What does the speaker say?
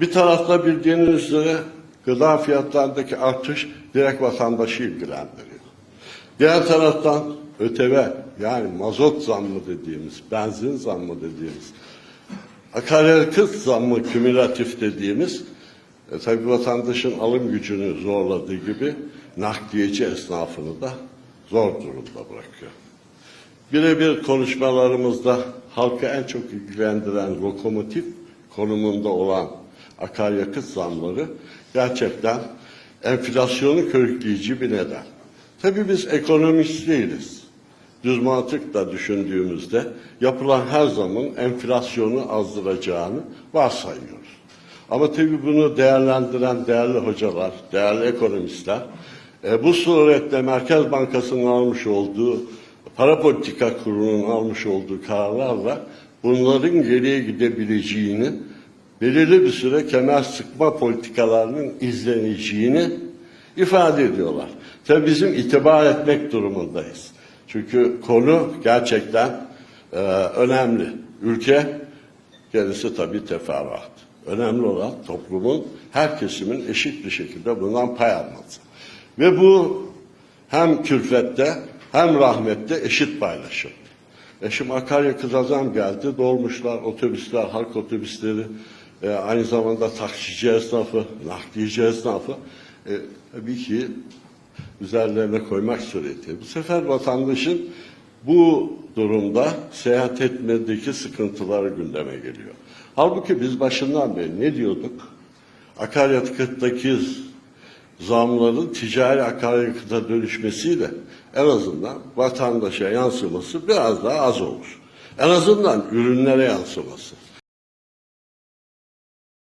Bir tarafta bildiğiniz üzere gıda fiyatlarındaki artış direkt vatandaşı ilgilendiriyor. Diğer taraftan ÖTV yani mazot zammı dediğimiz, benzin zammı dediğimiz, akaryakıt zammı kümülatif dediğimiz e, tabii vatandaşın alım gücünü zorladığı gibi nakliyeci esnafını da zor durumda bırakıyor. Birebir konuşmalarımızda halkı en çok ilgilendiren lokomotif konumunda olan akaryakıt zamları gerçekten enflasyonu körükleyici bir neden. Tabii biz ekonomist değiliz. Düz mantıkla düşündüğümüzde yapılan her zamın enflasyonu azdıracağını varsayıyoruz. Ama tabii bunu değerlendiren değerli hocalar, değerli ekonomistler e, bu suretle Merkez Bankası'nın almış olduğu para politika kurulunun almış olduğu kararlarla bunların geriye gidebileceğini, belirli bir süre kemer sıkma politikalarının izleneceğini ifade ediyorlar. Tabii bizim itibar etmek durumundayız. Çünkü konu gerçekten e, önemli. Ülke gerisi tabii teferruat. Önemli olan toplumun her kesimin eşit bir şekilde bundan pay alması. Ve bu hem külfette hem rahmette eşit paylaşım. E şimdi akaryakıta zam geldi. Dolmuşlar, otobüsler, halk otobüsleri, e, aynı zamanda taksici esnafı, nakliyeci esnafı e, tabii ki üzerlerine koymak suretiyle. Bu sefer vatandaşın bu durumda seyahat etmedeki sıkıntıları gündeme geliyor. Halbuki biz başından beri ne diyorduk? Akaryakıttaki zamların ticari akaryakıta dönüşmesiyle en azından vatandaşa yansıması biraz daha az olur. En azından ürünlere yansıması.